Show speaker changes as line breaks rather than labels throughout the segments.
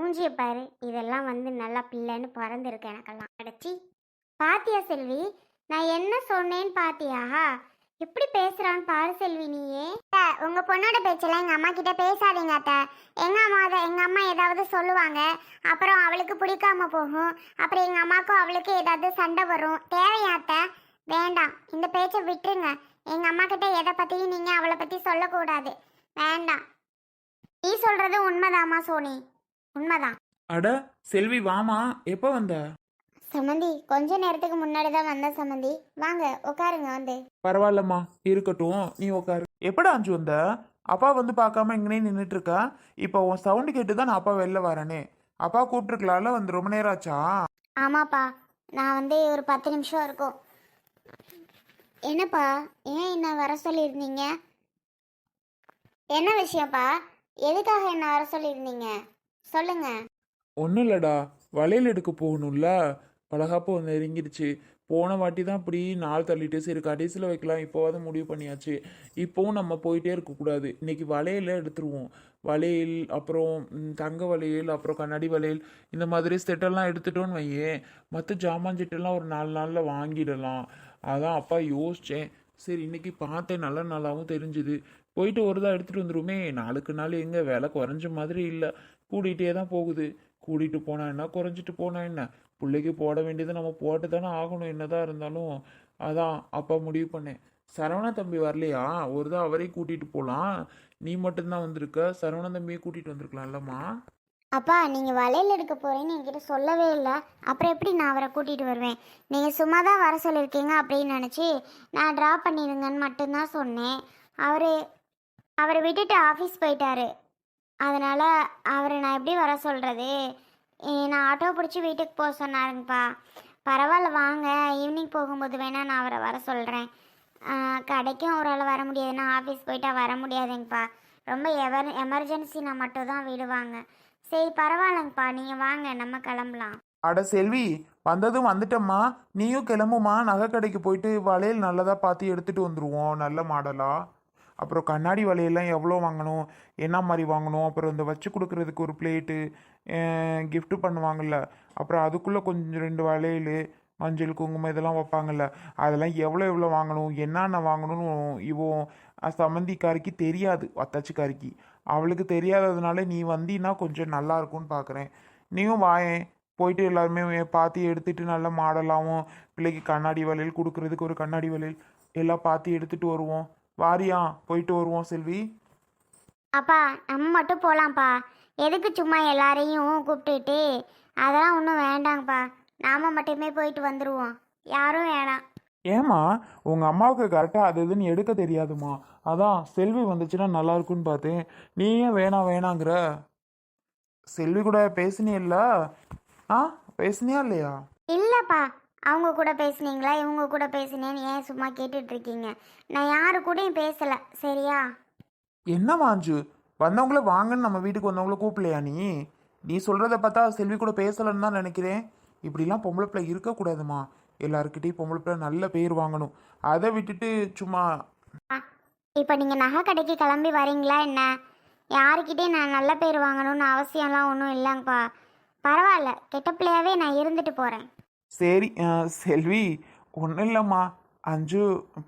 மூஞ்சிய பாரு. இதெல்லாம் வந்து நல்லா பிள்ளைன்னு பிறந்திருக்கு எனக்கெல்லாம். அடைச்சி. பாத்தியா செல்வி? நான் என்ன சொன்னேன்னு பாத்தியா? எப்படி பேசுறான்னு பாரு செல்வி நீயே. உங்க பொண்ணோட பேச்செல்லாம் எங்க அம்மா கிட்ட பேசாதீங்க அத்தை. எங்க அம்மா அதை எங்க அம்மா ஏதாவது சொல்லுவாங்க. அப்புறம் அவளுக்கு பிடிக்காம போகும். அப்புறம் எங்க அம்மாக்கும் அவளுக்கு ஏதாவது சண்டை வரும். தேவையா அத்தை? வேண்டாம். இந்த பேச்சை விட்டுருங்க. எங்க அம்மா கிட்ட எதை பத்தியும் நீங்க அவளை பத்தி சொல்லக்கூடாது. வேண்டாம். நீ சொல்றது உண்மைதாம்மா சோனி. உண்மைதான்.
அட செல்வி வாமா. எப்போ வந்த?
சமந்தி கொஞ்ச நேரத்துக்கு முன்னாடி தான் வந்த சமந்தி. வாங்க உட்காருங்க வந்து.
பரவாயில்லம்மா. இருக்கட்டும் நீ உட்காரு. எப்படா அஞ்சு வந்த? அப்பா வந்து பார்க்காம இங்கனே நின்றுட்டு இருக்கா இப்போ உன் சவுண்டு கேட்டு தான் நான் அப்பா வெளில வரேனே. அப்பா கூப்பிட்டுருக்கலாம்ல வந்து ரொம்ப நேரம் ஆச்சா?
ஆமாப்பா. நான் வந்து ஒரு பத்து நிமிஷம் இருக்கும். என்னப்பா ஏன் என்ன வர சொல்லியிருந்தீங்க? என்ன விஷயம்ப்பா எதுக்காக என்ன வர சொல்லியிருந்தீங்க? சொல்லுங்க.
ஒன்றும் இல்லைடா. வளையல் எடுக்க போகணும்ல. பலகாப்பு வந்து நெருங்கிடுச்சு. போன வாட்டி தான் இப்படி நாள் தள்ளிட்டு சரி கடைசியில் வைக்கலாம். இப்போவாது முடிவு பண்ணியாச்சு. இப்போவும் நம்ம போயிட்டே இருக்கக்கூடாது இன்னைக்கு வளையல எடுத்துருவோம். வளையல் அப்புறம் தங்க வளையல் அப்புறம் கண்ணாடி வளையல் இந்த மாதிரி செட்டெல்லாம் எடுத்துட்டோன்னு வையேன். மற்ற ஜாமான் செட்டெல்லாம் ஒரு நாலு நாளில் வாங்கிடலாம். அதான் அப்பா யோசித்தேன் சரி இன்னைக்கு பார்த்தேன். நல்ல நாளாகவும் தெரிஞ்சுது. போயிட்டு ஒரு தான் எடுத்துகிட்டு வந்துருமே நாளுக்கு நாள் எங்கே? விலை குறைஞ்ச மாதிரி இல்லை. கூட்டிகிட்டே தான் போகுது. கூட்டிகிட்டு போனா என்ன? குறைஞ்சிட்டு போனா என்ன? பிள்ளைக்கு போட வேண்டியது நம்ம போட்டு தானே ஆகணும். என்னதான் இருந்தாலும் அதான் அப்போ முடிவு பண்ணேன். சரவண தம்பி வரலையா? ஒரு தான் அவரையும் கூட்டிகிட்டு போகலாம் நீ மட்டும்தான் வந்திருக்க. சரவண தம்பியை கூட்டிகிட்டு வந்திருக்கலாம்லம்மா.
அப்பா நீங்கள் வலையில் எடுக்க போகிறேன்னு என்கிட்ட சொல்லவே இல்லை. அப்புறம் எப்படி நான் அவரை கூட்டிகிட்டு வருவேன்? நீங்கள் சும்மா தான் வர சொல்லியிருக்கீங்க அப்படின்னு நினச்சி நான் ட்ரா பண்ணிடுங்கன்னு மட்டும்தான் சொன்னேன். அவர் அவரை விட்டுட்டு ஆஃபீஸ் போயிட்டாரு. அதனால் அவரை நான் எப்படி வர சொல்கிறது நான் ஆட்டோ பிடிச்சி வீட்டுக்கு போக சொன்னாருங்கப்பா. பரவாயில்ல வாங்க. ஈவினிங் போகும்போது வேணால் நான் அவரை வர சொல்கிறேன் கடைக்கும் அவரால் வர முடியாதுன்னா ஆஃபீஸ் போயிட்டா வர முடியாதுங்கப்பா. ரொம்ப எவர் எமர்ஜென்சினா மட்டும் தான் விடுவாங்க. சரி பரவாயில்லங்கப்பா. நீங்கள் வாங்க நம்ம கிளம்பலாம்.
அட செல்வி வந்ததும் வந்துட்டம்மா. நீயும் கிளம்புமா? நகை கடைக்கு போயிட்டு வளையல் நல்லதாக பார்த்து எடுத்துகிட்டு வந்துடுவோம் நல்ல மாடலாக அப்புறம் கண்ணாடி வலையெல்லாம் எவ்வளோ வாங்கணும்? என்ன மாதிரி வாங்கணும்? அப்புறம் இந்த வச்சு கொடுக்குறதுக்கு ஒரு பிளேட்டு கிஃப்ட்டு பண்ணுவாங்கள்ல அப்புறம் அதுக்குள்ளே கொஞ்சம் ரெண்டு வளையல் மஞ்சள் குங்குமம் இதெல்லாம் வைப்பாங்கல்ல. அதெல்லாம் எவ்வளோ எவ்வளோ வாங்கணும்? என்னென்ன வாங்கணும்னு இவன் அஹ், சம்மந்திக்காரிக்கு தெரியாது. அத்தாச்சிக்காரிக்கு. அவளுக்கு தெரியாததுனால நீ வந்தீன்னா கொஞ்சம் நல்லா இருக்கும்னு பார்க்குறேன் நீயும் வாயேன். போயிட்டு எல்லாருமே பார்த்து எடுத்துட்டு நல்ல மாடலாகவும் பிள்ளைக்கு கண்ணாடி வளையல் கொடுக்குறதுக்கு ஒரு கண்ணாடி வளையல் எல்லாம் பார்த்து எடுத்துகிட்டு வருவோம். வாரியா போயிட்டு வருவோம் செல்வி.
அப்பா நம்ம மட்டும் போகலாம்ப்பா எதுக்கு சும்மா எல்லாரையும் கூப்பிட்டுட்டு? அதெல்லாம் ஒன்றும் வேண்டாங்கப்பா. நாம மட்டுமே போயிட்டு வந்துடுவோம் யாரும் வேணாம்.
ஏம்மா உங்க அம்மாவுக்கு கரெக்டாக அது இதுன்னு எடுக்க தெரியாதுமா அதான் செல்வி வந்துச்சுன்னா நல்லா இருக்கும்னு பார்த்தேன். நீ ஏன் வேணாம் வேணாங்கிற? செல்வி கூட பேசினியல்ல ஆ பேசுனியா இல்லையா?
இல்லைப்பா. அவங்க கூட பேசுனீங்களா? இவங்க கூட பேசுனேன்னு ஏன் சும்மா கேட்டுட்டு இருக்கீங்க நான் யாரு கூடயும் பேசலை. சரியா?
என்ன மாஞ்சு வந்தவங்கள வாங்கன்னு நம்ம வீட்டுக்கு வந்தவங்கள கூப்பிடலையா நீ? நீ சொல்கிறத பார்த்தா செல்வி கூட பேசலன்னு தான் நினைக்கிறேன். இப்படிலாம் பொம்பளை பிள்ளை இருக்கக்கூடாதுமா. எல்லாருக்கிட்டையும் பொம்பளை பிள்ளை நல்ல பேர் வாங்கணும். அதை விட்டுட்டு சும்மா
இப்போ நீங்கள் நகை கடைக்கு கிளம்பி வரீங்களா என்ன? யாருக்கிட்டேயும் நான் நல்ல பேர் வாங்கணும்னு அவசியம்லாம் ஒன்றும் இல்லைங்கப்பா. பரவாயில்ல கெட்ட பிள்ளையாவே நான் இருந்துட்டு போகிறேன்
சரி செல்வி ஒன்றும் இல்லைம்மா. அஞ்சு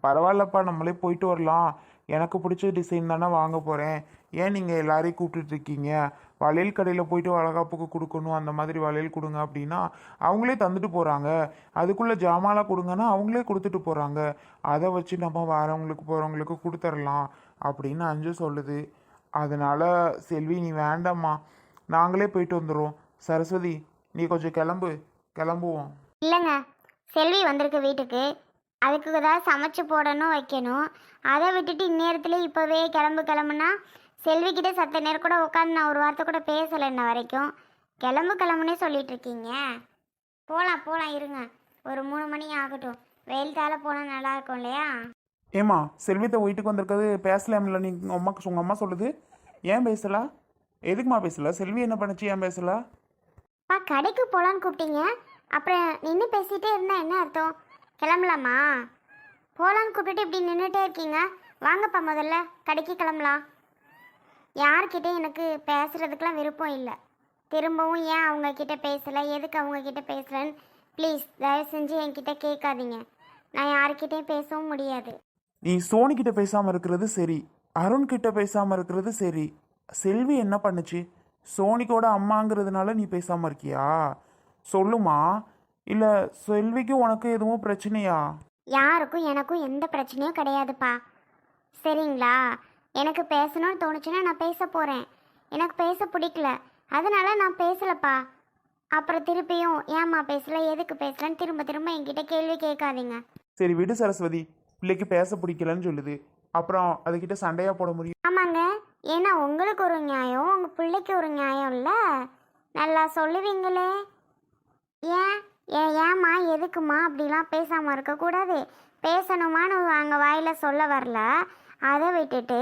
பரவாயில்லப்பா நம்மளே போயிட்டு வரலாம். எனக்கு பிடிச்ச டிசைன் தானே வாங்க போகிறேன் ஏன் நீங்கள் எல்லாரையும் கூப்பிட்டுட்டு இருக்கீங்க? வளையல் கடையில் போயிட்டு வளகாப்புக்கு கொடுக்கணும் அந்த மாதிரி வளையல் கொடுங்க அப்படின்னா அவங்களே தந்துட்டு போகிறாங்க அதுக்குள்ளே ஜாமான்லாம் கொடுங்கன்னா அவங்களே கொடுத்துட்டு போகிறாங்க அதை வச்சு நம்ம வரவங்களுக்கு போகிறவங்களுக்கு கொடுத்துர்லாம் அப்படின்னு அஞ்சு சொல்லுது. அதனால் செல்வி நீ வேண்டாம்மா. நாங்களே போயிட்டு வந்துடுறோம். சரஸ்வதி நீ கொஞ்சம் கிளம்பு. கிளம்புவோம்.
இல்லைங்க. செல்வி வந்திருக்கு வீட்டுக்கு. அதுக்கு ஏதாவது சமைச்சு போடணும் வைக்கணும். அதை விட்டுட்டு இந்நேரத்தில் இப்போவே கிளம்பு கிளம்புனா செல்விக்கிட்ட சத்த நேரம் கூட உட்காந்து நான் ஒரு வார்த்தை கூட பேசலை இன்ன வரைக்கும். கிளம்பு கிளம்புனே சொல்லிட்டு இருக்கீங்க. போகலாம் போகலாம் இருங்க. ஒரு மூணு மணி ஆகட்டும். வெயில் தாழ போனால் நல்லா இருக்கும் இல்லையா?
ஏம்மா செல்வித்த வீட்டுக்கு வந்திருக்கிறது பேசலாம்ல. நீ உங்கள் அம்மாக்கு உங்கள் அம்மா சொல்லுது. ஏன் பேசல? எதுக்குமா பேசல? செல்வி என்ன பண்ணுச்சு? ஏன் பேசல?
அப்பா கடைக்கு போகலான்னு கூப்பிட்டீங்க. அப்புறம் நின்று பேசிகிட்டே இருந்தால் என்ன அர்த்தம்? கிளம்பலாமா? போகலான்னு கூப்பிட்டுட்டு இப்படி நின்றுட்டே இருக்கீங்க. வாங்கப்பா முதல்ல கடைக்கு கிளம்பலாம். யார்கிட்ட எனக்கு பேசுகிறதுக்கெலாம் விருப்பம் இல்லை. திரும்பவும் ஏன் அவங்கக்கிட்ட பேசலை? எதுக்கு அவங்கக்கிட்ட பேசலன்னு ப்ளீஸ் தயவு செஞ்சு என்கிட்ட கேட்காதீங்க. நான் யார்கிட்டையும் பேசவும் முடியாது.
நீ சோனி கிட்ட பேசாம இருக்கிறது சரி. அருண் கிட்ட பேசாம இருக்கிறது சரி. செல்வி என்ன பண்ணுச்சு? சோனிக்கோட அம்மாங்கிறதுனால நீ பேசாம இருக்கியா? சொல்லுமா? இல்ல செல்விக்கும் உனக்கு எதுவும் பிரச்சனையா?
யாருக்கும் எனக்கும் எந்த பிரச்சனையும் கிடையாதுப்பா. சரிங்களா? எனக்கு பேசணும்னு தோணுச்சுன்னா நான் பேச போகிறேன் எனக்கு பேச பிடிக்கல. அதனால நான் பேசலப்பா. அப்புறம் திருப்பியும் ஏம்மா பேசல எதுக்கு பேசலன்னு திரும்ப திரும்ப என்கிட்ட கேள்வி கேட்காதீங்க.
சரி விடு சரஸ்வதி. பிள்ளைக்கு பேச பிடிக்கலன்னு சொல்லுது. அப்புறம் அதுகிட்ட சண்டையா போட முடியும்?
ஆமாங்க. ஏன்னா உங்களுக்கு ஒரு நியாயம் உங்கள் பிள்ளைக்கு ஒரு நியாயம் இல்லை நல்லா சொல்லுவீங்களே. எதுக்குமா அப்படிலாம் பேசாமல் இருக்கக்கூடாது பேசணுமான்னு அங்கே வாயில் சொல்ல வரல. அதை விட்டுட்டு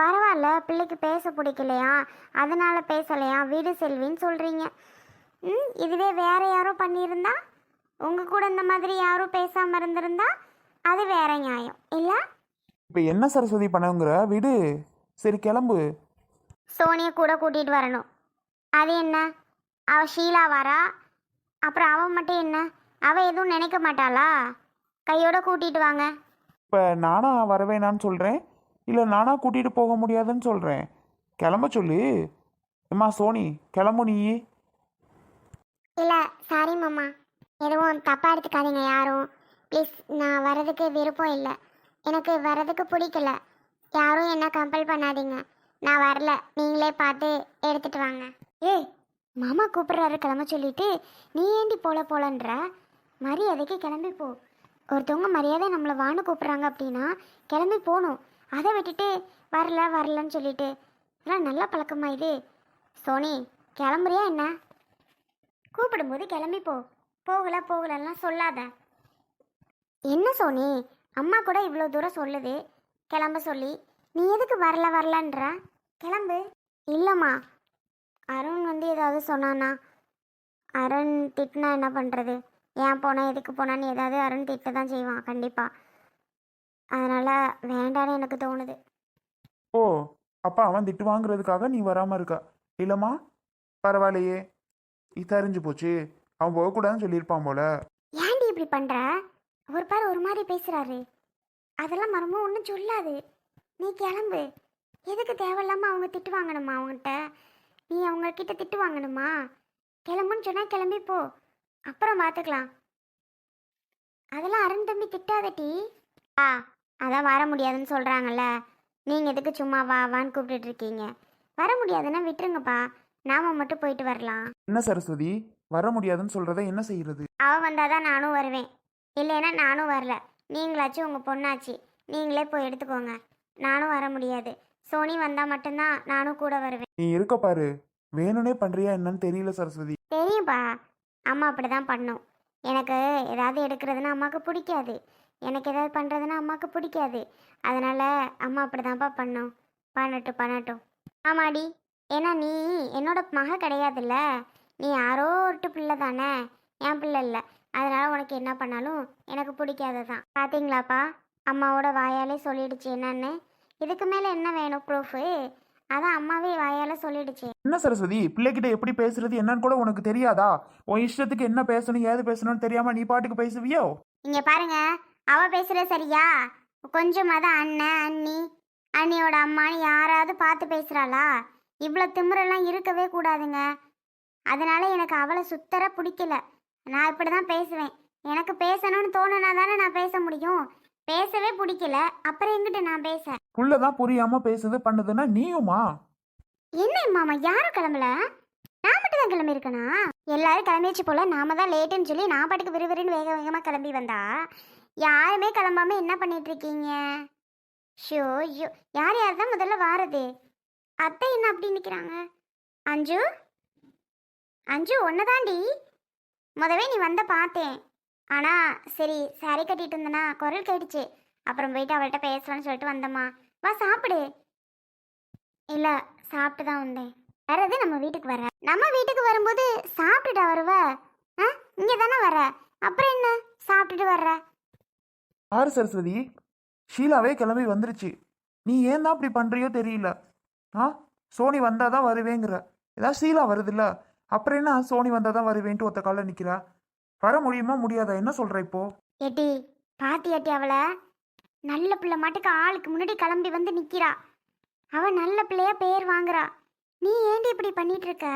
பரவாயில்ல பிள்ளைக்கு பேச பிடிக்கலையா? அதனால பேசலையா? வீடு செல்வின்னு சொல்கிறீங்க ம் இதுவே வேற யாரோ பண்ணியிருந்தா? உங்கள் கூட இந்த மாதிரி யாரும் பேசாமல் இருந்திருந்தா? அது வேற நியாயம். இல்லை?
இப்போ என்ன சரஸ்வதி பண்ணுங்கிற? விடு. சரி கிளம்பு.
சோனியை கூட கூட்டிகிட்டு வரணும். அது என்ன? அவ ஷீலா வரா? அப்புறம் அவன் மட்டும் என்ன? அவ எதுவும் நினைக்க மாட்டாளா? கையோட கூட்டிட்டு வாங்க.
இப்போ நானா வரவேணான்னு சொல்கிறேன் இல்லை நானா கூட்டிகிட்டு போக முடியாதுன்னு சொல்கிறேன் கிளம்ப சொல்லு. அம்மா சோனி கிளம்பு நீ.
இல்லை சாரி மாமா. எதுவும் தப்பாக எடுத்துக்காதீங்க யாரும். ப்ளீஸ் நான் வரதுக்கு விருப்பம் இல்லை. எனக்கு வரதுக்கு பிடிக்கல. யாரும் என்ன கம்பல் பண்ணாதீங்க. நான் வரல. நீங்களே பார்த்து எடுத்துட்டு வாங்க. ஏய் மாமா கூப்பிட்றாரு கிளம்ப சொல்லிட்டு. நீ ஏண்டி போல போலன்ற? மரியாதைக்கு கிளம்பி போ. ஒருத்தவங்க மரியாதை நம்மளை வான்னு கூப்பிட்றாங்க அப்படின்னா கிளம்பி போகணும் அதை விட்டுட்டு வரல வரலன்னு சொல்லிட்டு. இதெல்லாம் நல்ல பழக்கமா இது. சோனி கிளம்புறியா என்ன? கூப்பிடும்போது கிளம்பி போ. போகல போகலலாம் சொல்லாத. என்ன சோனி? அம்மா கூட இவ்வளோ தூரம் சொல்லுது. கிளம்ப சொல்லி. நீ எதுக்கு வரல வரலன்ற? கிளம்பு. இல்லைம்மா அருண் வந்து ஏதாவது சொன்னானா? அருண் திட்டினா என்ன பண்ணுறது ஏன் போனா எதுக்கு போனான்னு ஏதாவது அருண் திட்ட தான் செய்வான் கண்டிப்பாக அதனால் வேண்டான்னு எனக்கு தோணுது.
ஓ அப்பா அவன் திட்டு வாங்குறதுக்காக நீ வராமல் இருக்கா. இல்லைம்மா பரவாயில்லையே. இது தெரிஞ்சு போச்சு. அவன் போகக்கூடாதுன்னு சொல்லியிருப்பான் போல.
ஏன்டி இப்படி பண்ற? ஒரு பாரு ஒரு மாதிரி பேசுறாரு. அதெல்லாம் மரமும் ஒன்றும் சொல்லாது. நீ கிளம்பு. எதுக்கு தேவையில்லாம அவங்க திட்டு வாங்கணுமா அவங்ககிட்ட நீ அவங்க கிட்ட திட்டு வாங்கணுமா? கிளம்புன்னு சொன்னா கிளம்பி போ. அப்புறம் பார்த்துக்கலாம் அதெல்லாம் அருண் தம்பி திட்டாதட்டி ஆ அதான் வர முடியாதுன்னு சொல்றாங்கல்ல. நீங்க எதுக்கு சும்மா வா வான்னு கூப்பிட்டுட்டு இருக்கீங்க. வர முடியாதுன்னா விட்டுருங்கப்பா. நாம மட்டும் போயிட்டு வரலாம்.
என்ன சரஸ்வதி? வர முடியாதுன்னு சொல்கிறத என்ன செய்யறது?
அவ வந்தாதான் நானும் வருவேன். இல்லைன்னா நானும் வரல. நீங்களாச்சும் உங்கள் பொண்ணாச்சு. நீங்களே போய் எடுத்துக்கோங்க. நானும் வர முடியாது. சோனி வந்தால் மட்டும்தான் நானும் கூட வருவேன்.
நீ இருக்க பாரு. வேணும்னே பண்ணுறியா என்னன்னு தெரியல சரஸ்வதி.
தெரியும்பா. அம்மா அப்படி தான் பண்ணும். எனக்கு ஏதாவது எடுக்கிறதுனா அம்மாவுக்கு பிடிக்காது. எனக்கு ஏதாவது பண்ணுறதுனா அம்மாவுக்கு பிடிக்காது. அதனால் அம்மா அப்படி தான்ப்பா பண்ணும். பண்ணட்டும் பண்ணட்டும். ஆமாடி. ஏன்னா நீ என்னோட மக கிடையாதுல்ல. நீ யாரோ ஒருட்டு பிள்ளை தானே. என் பிள்ளை இல்லை. அதனால் உனக்கு என்ன பண்ணாலும் எனக்கு பிடிக்காது தான் பார்த்தீங்களாப்பா அம்மாவோட வாயாலே சொல்லிடுச்சு என்னன்னு. இதுக்கு மேலே என்ன வேணும் ப்ரூஃபு அதான் அம்மாவே வாயால் சொல்லிடுச்சு.
என்ன சரஸ்வதி? பிள்ளைகிட்ட எப்படி பேசுறது? என்னன்னு கூட உனக்கு தெரியாதா? உன் இஷ்டத்துக்கு என்ன பேசணும் ஏது பேசணும்னு தெரியாம நீ பாட்டுக்கு பேசுவியோ?
இங்க பாருங்க அவ பேசுறது சரியா? கொஞ்சமாவது அண்ணன் அண்ணி அண்ணியோட அம்மான்னு யாராவது பார்த்து பேசுறாளா? இவ்வளோ திமிரெல்லாம் இருக்கவே கூடாதுங்க. அதனால எனக்கு அவளை சுத்தர பிடிக்கல. நான் இப்படி தான் பேசுவேன். எனக்கு பேசணும்னு தோணுனா தானே நான் பேச முடியும். பேசவே பிடிக்கல. அப்புறம் எங்கிட்ட நான் பேச?
புள்ளதான் புரியாம பேசுது பண்ணுதுன்னா நீயுமா?
என்ன மாமா யாரும் கிளம்பல? நான் மட்டும் தான் கிளம்பி இருக்கனா எல்லாரும் கிளம்பிச்சு போல நாம தான் லேட்டுன்னு சொல்லி நான் பாட்டுக்கு விறுவிறுன்னு வேக வேகமாக கிளம்பி வந்தா? யாருமே கிளம்பாம என்ன பண்ணிட்டு இருக்கீங்க ஷோ ஐயோ யார் யார் தான் முதல்ல வாரது? அத்தை என்ன அப்படி நிற்கிறாங்க அஞ்சு? அஞ்சு ஒன்றுதாண்டி முதவே நீ வந்த பார்த்தேன். ஆனால் சரி சாரி கட்டிட்டு இருந்தனா குரல் கேட்டுச்சு. அப்புறம் போயிட்டு அவள்கிட்ட பேசலாம்னு சொல்லிட்டு வந்தம்மா. வா சாப்பிடு. இல்ல சாப்பிட்டு தான் வந்தேன் வர்றது நம்ம வீட்டுக்கு வர? நம்ம வீட்டுக்கு வரும்போது சாப்பிட்டுட்டா வருவ. ஆ? இங்கே தானே வர. அப்புறம் என்ன? சாப்பிட்டுட்டு வர்ற.
ஆறு சரஸ்வதி ஷீலாவே கிளம்பி வந்துருச்சு. நீ ஏன் தான் அப்படி பண்றியோ தெரியல. ஆ? சோனி வந்தாதான் வருவேங்கிற. ஏதாவது ஷீலா வருதுல்ல. அப்புறம் என்ன சோனி வந்தால் தான் வருவேன்ட்டு ஒத்த காலில் நிற்கிறா வர முடியுமா முடியாதா? என்ன சொல்கிற இப்போ?
ஏட்டி பாத்தி ஏட்டி அவளை. நல்ல பிள்ளை மாட்டுக்கு ஆளுக்கு முன்னாடி கிளம்பி வந்து நிற்கிறா அவன் நல்ல பிள்ளையா பேர் வாங்குறா. நீ ஏண்டி இப்படி பண்ணிட்டு இருக்க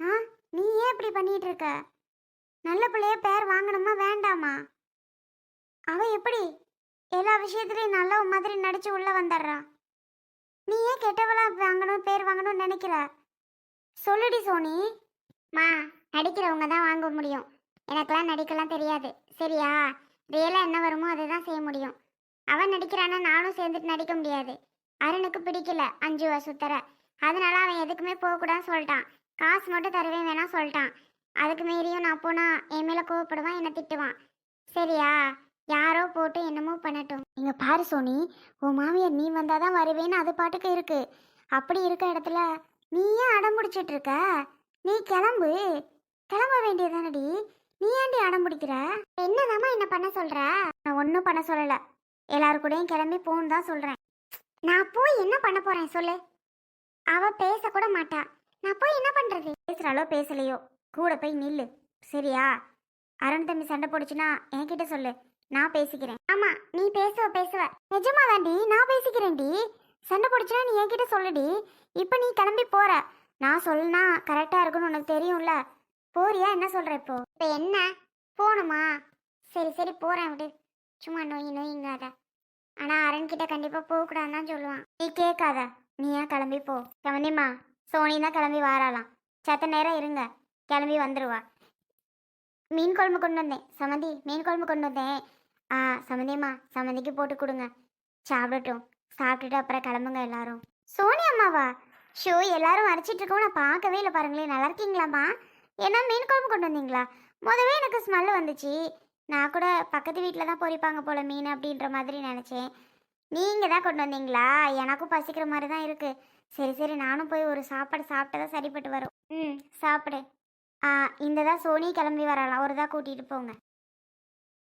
ஆ? நீ ஏன் இப்படி பண்ணிட்டு இருக்க நல்ல பிள்ளையா பேர் வாங்கணுமா வேண்டாமா? அவ எப்படி எல்லா விஷயத்துலையும் நல்ல மாதிரி நடிச்சு உள்ள வந்துடுறா நீ ஏன் கெட்டவளா வாங்கணும் பேர் வாங்கணும்னு நினைக்கிற? சொல்லுடி சோனி. மா நடிக்கிறவங்க தான் வாங்க முடியும். எனக்கெல்லாம் நடிக்கலாம் தெரியாது. சரியா? வேலை என்ன வருமோ அதை தான் செய்ய முடியும். அவன் நடிக்கிறானா நானும் சேர்ந்துட்டு நடிக்க முடியாது. அருணுக்கு பிடிக்கல அஞ்சு சுத்தர. அதனால அவன் எதுக்குமே போகக்கூடாதுன்னு சொல்லிட்டான். காசு மட்டும் தருவேன் வேணா சொல்லிட்டான். அதுக்கு மீறியும் நான் போனால் என் மேலே கோவப்படுவான் என்னை திட்டுவான். சரியா? யாரோ போட்டு என்னமோ பண்ணட்டும். நீங்கள் பாரு சோனி உன் மாமியார் நீ வந்தால் தான் வருவேன்னு அது பாட்டுக்கு இருக்கு. அப்படி இருக்க இடத்துல நீ ஏன் அடம் பிடிச்சிட்டு இருக்க? நீ கிளம்பு. கிளம்ப வேண்டியதானடி நீ ஏன்டி அடம் பிடிக்கிற? என்னதாம்மா என்ன பண்ண சொல்ற? நான் ஒன்றும் பண்ண சொல்லல. எல்லாரு கூடயும் கிளம்பி போன்னு தான் சொல்றேன். நான் போய் என்ன பண்ண போறேன் சொல்லு. அவ பேச கூட மாட்டா. நான் போய் என்ன பண்றது? பேசுறாளோ பேசலையோ? கூட போய் நில்லு. சரியா? அருண் தம்பி சண்டை போடுச்சுன்னா என்கிட்ட சொல்லு. நான் பேசிக்கிறேன். ஆமா நீ பேசுவ பேசுவ. நிஜமா தாண்டி நான் பேசிக்கிறேன்டி. சண்டை போடுச்சுன்னா நீ என்கிட்ட சொல்லுடி. இப்போ நீ கிளம்பி போற. நான் சொல்லுனா கரெக்டா இருக்குன்னு உனக்கு தெரியும்ல. போறியா? என்ன சொல்ற இப்போ? இப்போ என்ன? போகணுமா சரி சரி போறேன் விடு. சும்மா நோய் நோய்ங்காத. ஆனா அரண் கிட்ட கண்டிப்பா போக கூடாதுன்னு தான் சொல்லுவான். நீ கேட்காத. நீ ஏன் கிளம்பி போ? கவனிமா சோனி தான் கிளம்பி வாராளாம். சத்த நேரம் இருங்க. கிளம்பி வந்துருவா. மீன் குழம்பு கொண்டு வந்தேன். சமந்தி மீன் குழம்பு கொண்டு வந்தேன். ஆ சமந்திம்மா சமந்திக்கு போட்டு கொடுங்க. சாப்பிடட்டும். சாப்பிட்டுட்டு அப்புறம் கிளம்புங்க எல்லாரும். சோனி அம்மாவா? ஷோ எல்லாரும் அரைச்சிட்டு இருக்கோம் நான் பார்க்கவே இல்லை பாருங்களேன். நல்லா இருக்கீங்களாம்மா? ஏன்னா மீன் குழம்பு கொண்டு வந்தீங்களா? முதவே எனக்கு ஸ்மெல் வந்துச்சு. நான் கூட பக்கத்து வீட்டில் தான் பொரிப்பாங்க போல மீன் அப்படின்ற மாதிரி நினச்சேன். நீங்கள் தான் கொண்டு வந்தீங்களா? எனக்கும் பசிக்கிற மாதிரி தான் இருக்குது சரி சரி நானும் போய் ஒரு சாப்பாடு தான் சரிப்பட்டு வரும். ம் சாப்பிடு. ஆ இந்த தான் சோனி கிளம்பி வரலாம். ஒரு தான் கூட்டிகிட்டு போங்க.